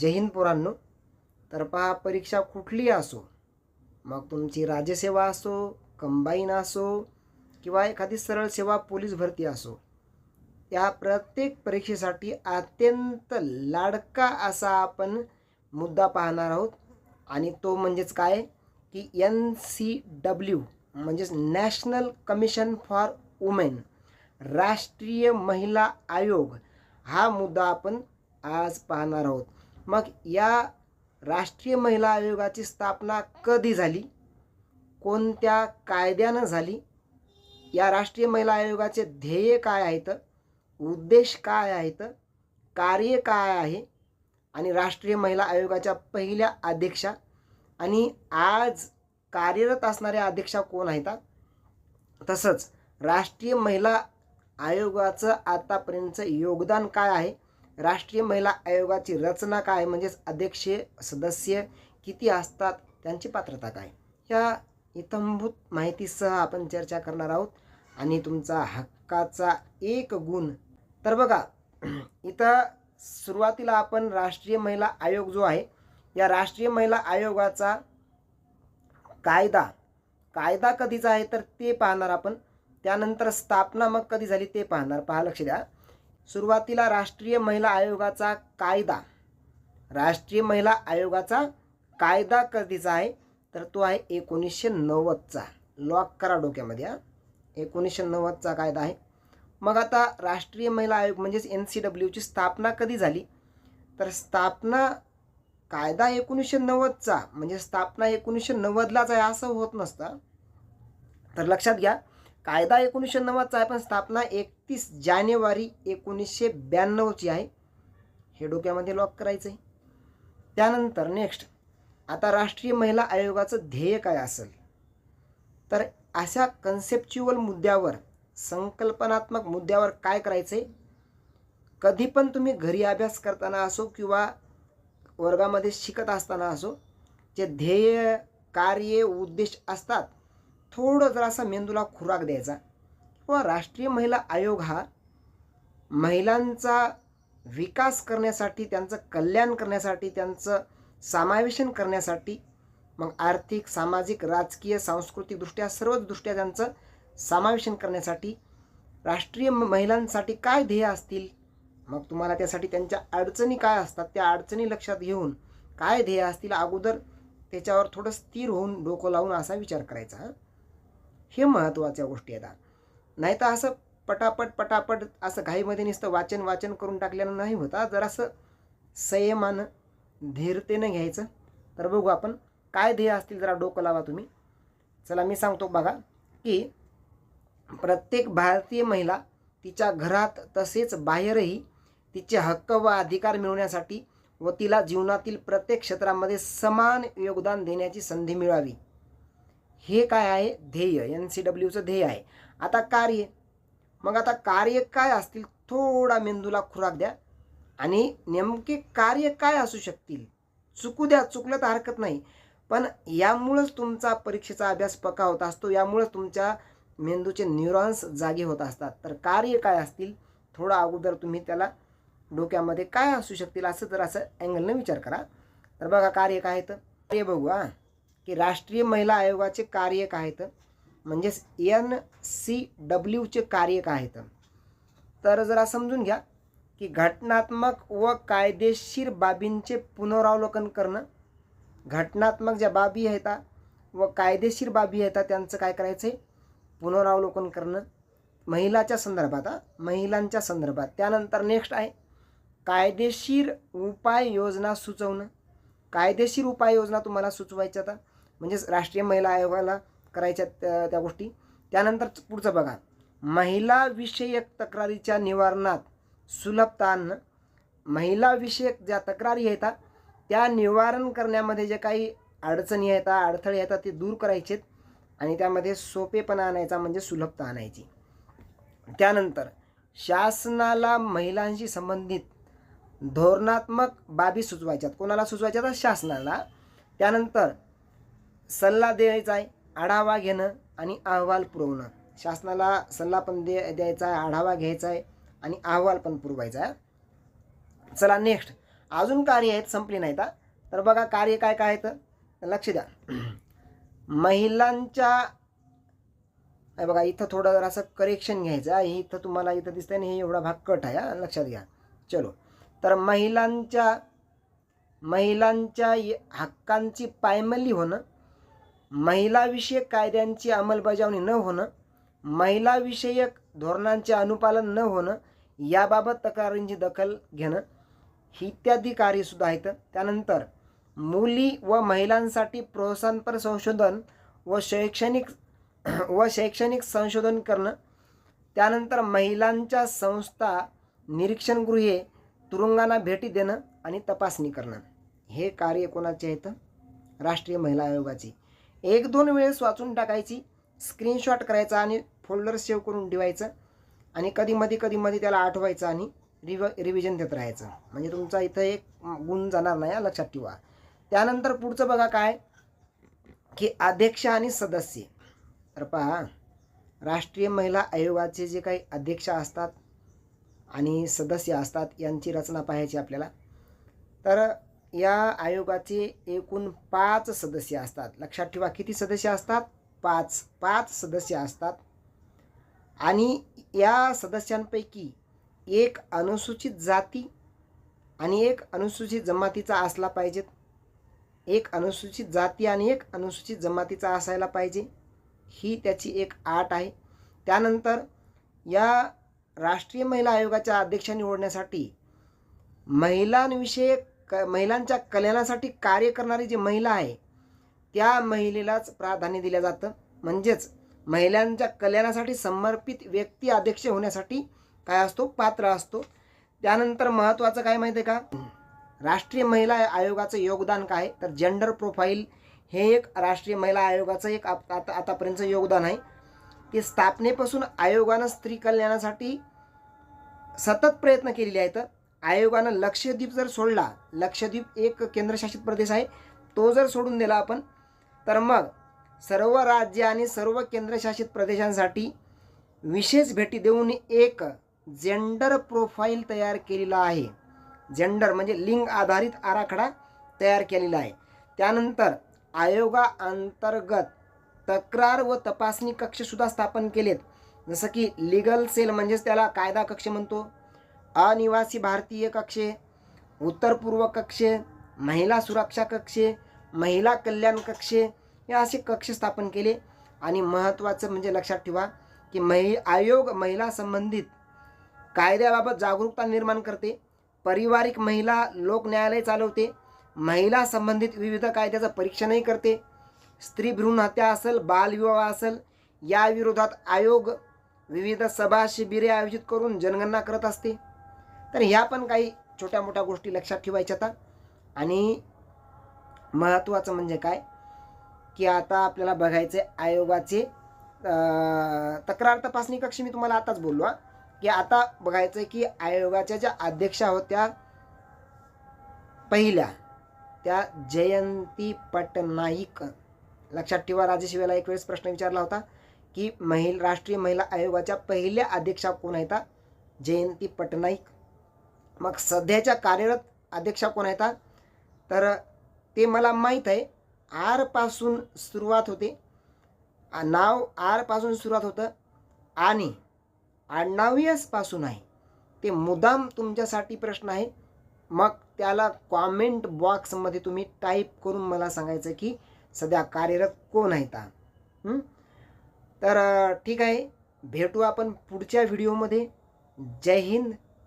जय हिंद पोरांनो. तर पहा परीक्षा कुठली असो मग तुमची राज्यसेवा असो कंबाईन असो किंवा एखादी सरळ सेवा पोलीस भरती असो या प्रत्येक परीक्षेसाठी अत्यंत लाडका असा आपण मुद्दा पाहणार आहोत. आणि तो म्हणजेच काय? की एन सी डब्ल्यू म्हणजेच नॅशनल कमिशन फॉर वुमेन राष्ट्रीय महिला आयोग हा मुद्दा आपण आज पाहणार आहोत. मग या राष्ट्रीय महिला आयोगाची स्थापना कधी झाली? कोणत्या कायद्यानं झाली? या राष्ट्रीय महिला आयोगाचे ध्येय काय आहेत? उद्देश काय आहेत? कार्य काय आहे? आणि राष्ट्रीय महिला आयोगाच्या पहिल्या अध्यक्षा आणि आज कार्यरत असणाऱ्या अध्यक्षा कोण आहेत? तसंच राष्ट्रीय महिला आयोगाचं आतापर्यंतचं योगदान काय आहे? राष्ट्रीय महिला आयोगाची रचना काय? म्हणजेच अध्यक्ष सदस्य किती असतात? त्यांची पात्रता काय? ह्या इतंभूत माहितीसह आपण चर्चा करणार आहोत. आणि तुमचा हक्काचा एक गुण. तर बघा इथं सुरुवातीला आपण राष्ट्रीय महिला आयोग जो आहे या राष्ट्रीय महिला आयोगाचा कायदा कायदा कधीचा आहे तर ते पाहणार आपण. त्यानंतर स्थापना मग कधी झाली ते पाहणार. पहा लक्ष द्या. सुरुवातीला राष्ट्रीय महिला आयोगाचा कायदा. राष्ट्रीय महिला आयोगाचा कायदा कधीचा आहे? तर तो आहे एकोणीसशे नव्वदचा. लॉक करा डोक्यामध्ये हा. एकोणीसशे नव्वदचा कायदा आहे. मग आता राष्ट्रीय महिला आयोग म्हणजेच एन सी डब्ल्यूची स्थापना कधी झाली? तर स्थापना कायदा एकोणीसशे नव्वदचा. म्हणजे स्थापना एकोणीसशे नव्वदलाच आहे असं होत नसतं. तर लक्षात घ्या कायदा एकोणीसशे नव्वदचा आहे पण स्थापना एक एकतीस जानेवारी एकोणीसशे ब्याण्णवची आहे. हे डोक्यामध्ये लॉक करायचं आहे त्यानंतर नेक्स्ट आता राष्ट्रीय महिला आयोगाचं ध्येय काय असेल? तर अशा कन्सेप्च्युअल मुद्द्यावर संकल्पनात्मक मुद्द्यावर काय करायचं आहे कधी पण तुम्ही घरी अभ्यास करताना असो किंवा वर्गामध्ये शिकत असताना असो जे ध्येय कार्य उद्देश असतात थोडं जरासा मेंदूला खुराक द्यायचा. किंवा राष्ट्रीय महिला आयोग हा महिलांचा विकास करण्यासाठी त्यांचं कल्याण करण्यासाठी त्यांचं समावेशन करण्यासाठी मग आर्थिक सामाजिक राजकीय सांस्कृतिकदृष्ट्या सर्वच दृष्ट्या त्यांचं समावेशन करण्यासाठी राष्ट्रीय महिलांसाठी काय ध्येय असतील? मग तुम्हाला त्यासाठी त्यांच्या अडचणी काय असतात? त्या अडचणी लक्षात घेऊन काय ध्येय असतील? अगोदर त्याच्यावर थोडं स्थिर होऊन डोकं लावून असा विचार करायचा हे? महत्त्वाच्या गोष्टी आहेत नाही तर असं पटापट पटापट असं घाईमध्ये नुसतं वाचन वाचन करून टाकल्यानं नाही होता जरासं संयमानं धीरतेनं घ्यायचं. तर बघू आपण काय ध्येय असतील जरा डोकं लावा तुम्ही. चला मी सांगतो बघा की प्रत्येक भारतीय महिला तिच्या घरात तसेच बाहेरही तिचे हक्क व अधिकार मिळवण्यासाठी व तिला जीवनातील प्रत्येक क्षेत्रामध्ये समान योगदान देण्याची संधी मिळावी. हे काय आहे? ध्येय. एन सी डब्ल्यूचं ध्येय आहे. आता कार्य. मग आता कार्य काय असतील? थोडा मेंदूला खुराक द्या. आणि नेमके कार्य काय असू शकतील? चुकू द्या चुकलं तर हरकत नाही. पण यामुळंच तुमचा परीक्षेचा अभ्यास पक्का होत असतो. यामुळंच तुमच्या मेंदूचे न्यूरॉन्स जागे होत असतात. तर कार्य काय असतील? थोडा अगोदर तुम्ही त्याला डोक्यामध्ये काय असू शकतील असं जर असं अँगलनं विचार करा. तर बघा कार्य काय आहेत? कार्य बघू हां. की राष्ट्रीय महिला आयोगाचे कार्य काय आहेत? म्हणजेच एन सी डब्ल्यूचे कार्य काय आहेत. तर जरा समजून घ्या की घटनात्मक व कायदेशीर बाबींचे पुनरावलोकन करणं घटनात्मक ज्या बाबी आहेत व कायदेशीर बाबी आहेत त्यांचं काय करायचं आहे पुनरावलोकन करणं. महिलाच्या संदर्भात महिलांच्या संदर्भात. त्यानंतर नेक्स्ट आहे कायदेशीर उपाययोजना सुचवणं. कायदेशीर उपाययोजना तुम्हाला सुचवायच्या आता म्हणजेच राष्ट्रीय महिला आयोगाला करायच्या त्या त्या गोष्टी. त्यानंतर पुढचं बघा. महिला विषयक तक्रारीच्या निवारणात सुलभता आणणं महिला विषयक ज्या तक्रारी येतात त्या निवारण करण्यामध्ये जे काही अडचणी येतात अडथळे येतात ते दूर करायचेत आणि त्यामध्ये सोपेपणा आणायचा म्हणजे सुलभता आणायची. त्यानंतर शासनाला महिलांशी संबंधित धोरणात्मक बाबी सुचवायच्यात. कोणाला सुचवायच्या तर शासनाला. त्यानंतर सल्ला द्यायचा आहे. आढावा घेणं आणि अहवाल पुरवणं. शासनाला सल्ला पण दे द्यायचा आहे आढावा घ्यायचा आहे आणि अहवाल पण पुरवायचा आहे. चला नेक्स्ट अजून कार्य आहेत संपली नाहीत तर बघा कार्य काय काय आहेत? लक्ष द्या. महिलांच्या बघा इथं थोडं जरासं करेक्शन घ्यायचं आहे. इथं तुम्हाला इथं दिसतंय ना हे एवढा भाग कट आहे लक्षात घ्या. चलो. तर महिलांच्या महिलांच्या हक्कांची पायमल्ली होणं महिलाविषयक कायद्यांची अंमलबजावणी न होणं महिलाविषयक धोरणांचे अनुपालन न होणं याबाबत तक्रारींची दखल घेणं इत्यादी कार्यसुद्धा आहेत. त्यानंतर मुली व महिलांसाठी प्रोत्साहनपर संशोधन व शैक्षणिक व शैक्षणिक संशोधन करणं त्यानंतर महिलांच्या संस्था निरीक्षणगृहे तुरुंगांना भेटी देणं आणि तपासणी करणं. हे कार्य कोणाचे आहेत? राष्ट्रीय महिला आयोगाचे. एक दोन वेळेस वाचून टाकायची स्क्रीनशॉट करायचा आणि फोल्डर सेव्ह करून ठेवायचं आणि कधी मध्ये त्याला आठवायचं आणि रिव रिव्हिजन देत राहायचं. म्हणजे तुमचा इथं एक गुण जाणार नाही लक्षात ठेवा. त्यानंतर पुढचं बघा काय? की अध्यक्ष आणि सदस्य. तर पहा राष्ट्रीय महिला आयोगाचे जे काही अध्यक्ष असतात आणि सदस्य असतात यांची रचना पाहायची आपल्याला. तर या आयोगाचे एकूण पाच सदस्य असतात. लक्षात ठेवा किती सदस्य असतात? पाच पाच सदस्य असतात. आणि या सदस्यांपैकी एक अनुसूचित जाती आणि एक अनुसूचित जमातीचा असला पाहिजेत एक अनुसूचित जाती आणि एक अनुसूचित जमातीचा असायला पाहिजे. ही त्याची एक आट आहे. त्यानंतर या राष्ट्रीय महिला आयोगाच्या अध्यक्ष निवडण्यासाठी महिलांविषयक क महिलांच्या कल्याणासाठी कार्य करणारी जी महिला आहे त्या महिलेलाच प्राधान्य दिलं जातं. म्हणजेच महिलांच्या कल्याणासाठी समर्पित व्यक्ती अध्यक्ष होण्यासाठी काय असतो? पात्र असतो. त्यानंतर महत्त्वाचं काय माहिती आहे का? राष्ट्रीय महिला आयोगाचं योगदान काय? तर जेंडर प्रोफाईल हे एक राष्ट्रीय महिला आयोगाचं एक आता आतापर्यंतचं योगदान आहे. ते स्थापनेपासून आयोगानं स्त्री कल्याणासाठी सतत प्रयत्न केलेले आहेत. आयोगानं लक्षद्वीप जर सोडला लक्षद्वीप एक केंद्रशासित प्रदेश आहे तो जर सोडून दिला आपण तर मग सर्व राज्य आणि सर्व केंद्रशासित प्रदेशांसाठी विशेष भेटी देऊन एक जेंडर प्रोफाईल तयार केलेला आहे. जेंडर म्हणजे लिंग आधारित आराखडा तयार केलेला आहे. त्यानंतर आयोगाअंतर्गत तक्रार व तपासणी कक्षसुद्धा स्थापन केलेत. जसं की लिगल सेल म्हणजेच त्याला कायदा कक्ष म्हणतो. अनिवासी भारतीय कक्षे उत्तर पूर्व कक्षे महिला सुरक्षा कक्षे महिला कल्याण कक्षे हे असे कक्ष स्थापन केले. आणि महत्त्वाचं म्हणजे लक्षात ठेवा की महि आयोग महिला संबंधित कायद्याबाबत जागरूकता निर्माण करते. पारिवारिक महिला लोक न्यायालय चालवते. महिला संबंधित विविध कायद्याचं परीक्षणही करते. स्त्री भ्रूण हत्या असेल बालविवाह असेल या विरोधात आयोग विविध सभा शिबिरे आयोजित करून जनगणना करत असते. तर ह्या पण काही छोट्या मोठ्या गोष्टी लक्षात ठेवायच्या आता. आणि महत्त्वाचं म्हणजे काय? की आता आपल्याला बघायचं आहे आयोगाचे तक्रार तपासणी कक्ष मी तुम्हाला आताच बोललो की आता बघायचं आहे की आयोगाच्या ज्या अध्यक्षा होत्या पहिल्या त्या जयंती पटनाईक. लक्षात ठेवा राजेश वेला एक वेळेस प्रश्न विचारला होता की महिल राष्ट्रीय महिला आयोगाच्या पहिल्या अध्यक्षा कोण आहेत जयंती पटनाईक. मग सध्याच्या कार्यरत अध्यक्षा कोण आहेत तर ते मला माहीत आहे. आरपासून सुरुवात होते. नाव आरपासून सुरुवात होतं आणि आडनाव आहे. ते मुद्दाम तुमच्यासाठी प्रश्न आहे. मग त्याला कॉमेंट बॉक्समध्ये तुम्ही टाईप करून मला सांगायचं की सध्या कार्यरत कोण आहे तर ठीक आहे. भेटू आपण पुढच्या व्हिडिओमध्ये. जय हिंद.